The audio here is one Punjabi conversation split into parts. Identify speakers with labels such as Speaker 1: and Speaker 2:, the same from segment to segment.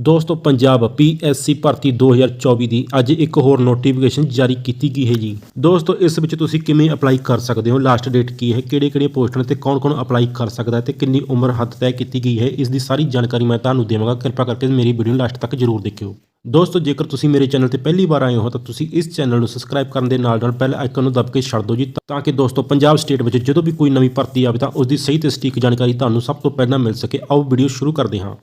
Speaker 1: ਦੋਸਤੋ, ਪੰਜਾਬ ਪੀਐਸਸੀ ਭਰਤੀ 2024 ਦੀ ਅੱਜ ਇੱਕ ਹੋਰ ਨੋਟੀਫਿਕੇਸ਼ਨ ਜਾਰੀ ਕੀਤੀ ਗਈ ਹੈ ਜੀ। ਦੋਸਤੋ, ਇਸ ਵਿੱਚ ਤੁਸੀਂ ਕਿਵੇਂ ਅਪਲਾਈ ਕਰ ਸਕਦੇ ਹੋ? ਲਾਸਟ ਡੇਟ ਕੀ ਹੈ? ਕਿਹੜੇ ਕਿਹੜੇ ਪੋਸਟਾਂ ਤੇ ਕੌਣ-ਕੌਣ ਅਪਲਾਈ ਕਰ ਸਕਦਾ ਹੈ ਤੇ ਕਿੰਨੀ ਉਮਰ ਹੱਦ ਤੈਅ ਕੀਤੀ ਗਈ ਹੈ? ਇਸ ਦੀ ਸਾਰੀ ਜਾਣਕਾਰੀ ਮੈਂ ਤੁਹਾਨੂੰ ਦੇਵਾਂਗਾ। ਕਿਰਪਾ ਕਰਕੇ ਮੇਰੀ ਵੀਡੀਓ ਨੂੰ ਲਾਸਟ ਤੱਕ ਜਰੂਰ ਦੇਖਿਓ। ਦੋਸਤੋ, ਜੇਕਰ ਤੁਸੀਂ ਮੇਰੇ ਚੈਨਲ ਤੇ ਪਹਿਲੀ ਵਾਰ ਆਏ ਹੋ, ਤਾਂ ਤੁਸੀਂ ਇਸ ਚੈਨਲ ਨੂੰ ਸਬਸਕ੍ਰਾਈਬ ਕਰਨ ਦੇ ਨਾਲ ਨਾਲ ਪਹਿਲ ਆਈਕਨ ਨੂੰ ਦਬ ਕੇ ਛੱਡ ਦਿਓ ਜੀ, ਤਾਂ ਕਿ ਦੋਸਤੋ, ਪੰਜਾਬ ਸਟੇਟ ਵਿੱਚ ਜਦੋਂ ਵੀ ਕੋਈ ਨਵੀਂ ਭਰਤੀ ਆਵੇ, ਤਾਂ ਉਸ ਦੀ ਸਹੀ ਤੇ ਸਟੀਕ ਜਾਣਕਾਰੀ ਤੁਹਾਨੂੰ ਸਭ ਤੋਂ ਪਹਿਲਾਂ ਮਿਲ ਸਕੇ। ਆਓ ਵੀਡੀਓ ਸ਼ੁਰੂ ਕਰਦੇ ਹਾਂ।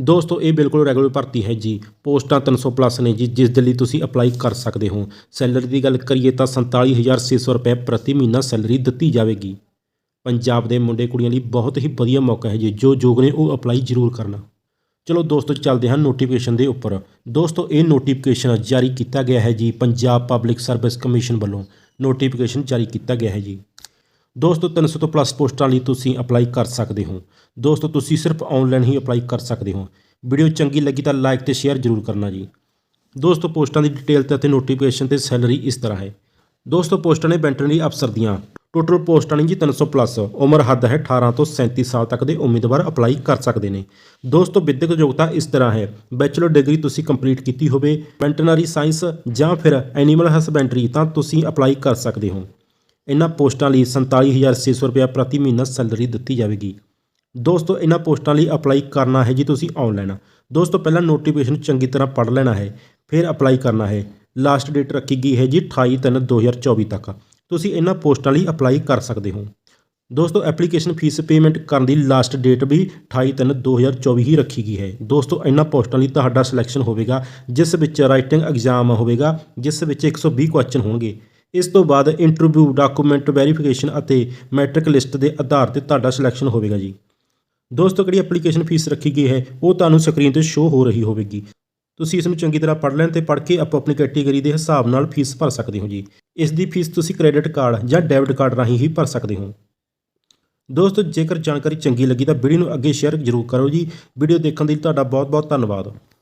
Speaker 1: ਦੋਸਤੋ, ਇਹ ਬਿਲਕੁਲ ਰੈਗੂਲਰ ਭਰਤੀ ਹੈ ਜੀ। ਪੋਸਟਾਂ 300 ਪਲੱਸ ਨੇ ਜੀ, ਜਿਸ ਦੇ ਲਈ ਤੁਸੀਂ ਅਪਲਾਈ ਕਰ ਸਕਦੇ ਹੋ। ਸੈਲਰੀ ਦੀ ਗੱਲ ਕਰੀਏ ਤਾਂ 47600 ਰੁਪਏ ਪ੍ਰਤੀ ਮਹੀਨਾ ਸੈਲਰੀ ਦਿੱਤੀ ਜਾਵੇਗੀ। ਪੰਜਾਬ ਦੇ ਮੁੰਡੇ ਕੁੜੀਆਂ ਲਈ ਬਹੁਤ ਹੀ ਵਧੀਆ ਮੌਕਾ ਹੈ ਜੀ, ਜੋ ਯੋਗ ਨੇ ਉਹ ਅਪਲਾਈ ਜ਼ਰੂਰ ਕਰਨਾ। ਚਲੋ ਦੋਸਤੋ, ਚੱਲਦੇ ਹਾਂ ਨੋਟੀਫਿਕੇਸ਼ਨ ਦੇ ਉੱਪਰ। ਦੋਸਤੋ, ਇਹ ਨੋਟੀਫਿਕੇਸ਼ਨ ਜਾਰੀ ਕੀਤਾ ਗਿਆ ਹੈ ਜੀ, ਪੰਜਾਬ ਪਬਲਿਕ ਸਰਵਿਸ ਕਮਿਸ਼ਨ ਵੱਲੋਂ। ਨੋਟੀਫਿਕੇਸ਼ਨ ਜਾਰੀ ਕੀਤਾ ਗਿਆ ਹੈ ਜੀ। ਦੋਸਤੋ 300 ਤੋਂ ਪਲੱਸ ਪੋਸਟਾਂ ਲਈ ਤੁਸੀਂ ਅਪਲਾਈ ਕਰ ਸਕਦੇ ਹੋ। ਦੋਸਤੋ, ਤੁਸੀਂ ਸਿਰਫ ਆਨਲਾਈਨ ਹੀ ਅਪਲਾਈ ਕਰ ਸਕਦੇ ਹੋ। ਵੀਡੀਓ ਚੰਗੀ ਲੱਗੀ ਤਾਂ ਲਾਈਕ ਤੇ ਸ਼ੇਅਰ ਜ਼ਰੂਰ ਕਰਨਾ ਜੀ। ਦੋਸਤੋ, ਪੋਸਟਾਂ ਦੀ ਡਿਟੇਲ ਤੇ ਅਤੇ ਨੋਟੀਫਿਕੇਸ਼ਨ ਤੇ ਸੈਲਰੀ ਇਸ ਤਰ੍ਹਾਂ ਹੈ। ਦੋਸਤੋ, ਪੋਸਟਾਂ ਨੇ ਵੈਟਰਨਰੀ ਅਫਸਰ ਦੀਆਂ। ਟੋਟਲ ਪੋਸਟਾਂ ਨੇ ਜੀ 300 ਪਲੱਸ ਉਮਰ ਹੱਦ ਹੈ 18 ਤੋਂ 37 ਸਾਲ ਤੱਕ ਦੇ ਉਮੀਦਵਾਰ ਅਪਲਾਈ ਕਰ ਸਕਦੇ ਨੇ। ਦੋਸਤੋ, ਵਿਦਿਅਕ ਯੋਗਤਾ ਇਸ ਤਰ੍ਹਾਂ ਹੈ। ਬੈਚਲਰ ਡਿਗਰੀ ਤੁਸੀਂ ਕੰਪਲੀਟ ਕੀਤੀ ਹੋਵੇ ਵੈਟਰਨਰੀ ਸਾਇੰਸ ਜਾਂ ਫਿਰ ਐਨੀਮਲ ਹਸਬੈਂਡਰੀ ਤਾਂ ਤੁਸੀਂ ਅਪਲਾਈ ਕਰ ਸਕਦੇ ਹੋ। ਇਹਨਾਂ ਪੋਸਟਾਂ ਲਈ 47600 ਰੁਪਏ ਪ੍ਰਤੀ ਮਹੀਨਾ ਸੈਲਰੀ ਦਿੱਤੀ ਜਾਵੇਗੀ। ਦੋਸਤੋ, ਇਹਨਾਂ ਪੋਸਟਾਂ ਲਈ ਅਪਲਾਈ ਕਰਨਾ ਹੈ ਜੀ ਤੁਸੀਂ ਆਨਲਾਈਨ ਦੋਸਤੋ, ਪਹਿਲਾਂ ਨੋਟੀਫਿਕੇਸ਼ਨ ਚੰਗੀ ਤਰ੍ਹਾਂ ਪੜ੍ਹ ਲੈਣਾ ਹੈ, ਫਿਰ ਅਪਲਾਈ ਕਰਨਾ ਹੈ। ਲਾਸਟ ਡੇਟ ਰੱਖੀ ਗਈ ਹੈ ਜੀ 28 ਤਿੰਨ 2024 ਤੱਕ। ਤੁਸੀਂ ਇਹਨਾਂ ਪੋਸਟਾਂ ਲਈ ਅਪਲਾਈ ਕਰ ਸਕਦੇ ਹੋ। ਦੋਸਤੋ, ਐਪਲੀਕੇਸ਼ਨ ਫੀਸ ਪੇਮੈਂਟ ਕਰਨ ਦੀ ਲਾਸਟ ਡੇਟ ਵੀ 28 ਤਿੰਨ 2024 ਹੀ ਰੱਖੀ ਗਈ ਹੈ। ਦੋਸਤੋ, ਇਹਨਾਂ ਪੋਸਟਾਂ ਲਈ ਤੁਹਾਡਾ ਸਿਲੈਕਸ਼ਨ ਹੋਵੇਗਾ, ਜਿਸ ਵਿੱਚ ਰਾਈਟਿੰਗ ਐਗਜ਼ਾਮ ਹੋਵੇਗਾ, ਜਿਸ ਵਿੱਚ 120 ਕੁਐਸਚਨ ਹੋਣਗੇ। ਇਸ ਤੋਂ ਬਾਅਦ ਇੰਟਰਵਿਊ ਡਾਕੂਮੈਂਟ ਵੈਰੀਫਿਕੇਸ਼ਨ ਅਤੇ ਮੈਟ੍ਰਿਕ ਲਿਸਟ ਦੇ ਆਧਾਰ ਤੇ ਤੁਹਾਡਾ ਸਿਲੈਕਸ਼ਨ ਹੋਵੇਗਾ ਜੀ। ਦੋਸਤੋ, ਕਿਹੜੀ ਐਪਲੀਕੇਸ਼ਨ ਫੀਸ ਰੱਖੀ ਗਈ ਹੈ, ਉਹ ਤੁਹਾਨੂੰ ਸਕਰੀਨ ਤੇ ਸ਼ੋ ਹੋ ਰਹੀ ਹੋਵੇਗੀ। ਤੁਸੀਂ ਇਸ ਨੂੰ ਚੰਗੀ ਤਰ੍ਹਾਂ ਪੜ੍ਹ ਲੈਣ ਤੇ ਪੜ੍ਹ ਕੇ ਆਪੋ ਆਪਣੀ ਕੈਟਾਗਰੀ ਦੇ ਹਿਸਾਬ ਨਾਲ ਫੀਸ ਭਰ ਸਕਦੇ ਹੋ ਜੀ। ਇਸ ਦੀ ਫੀਸ ਤੁਸੀਂ ਕ੍ਰੈਡਿਟ ਕਾਰਡ ਜਾਂ ਡੈਬਿਟ ਕਾਰਡ ਰਾਹੀਂ ਹੀ ਭਰ ਸਕਦੇ ਹੋ। ਦੋਸਤੋ, ਜੇਕਰ ਜਾਣਕਾਰੀ ਚੰਗੀ ਲੱਗੀ ਤਾਂ ਵੀਡੀਓ ਨੂੰ ਅੱਗੇ ਸ਼ੇਅਰ ਜ਼ਰੂਰ ਕਰੋ ਜੀ। ਵੀਡੀਓ ਦੇਖਣ ਲਈ ਤੁਹਾਡਾ ਬਹੁਤ ਬਹੁਤ ਧੰਨਵਾਦ।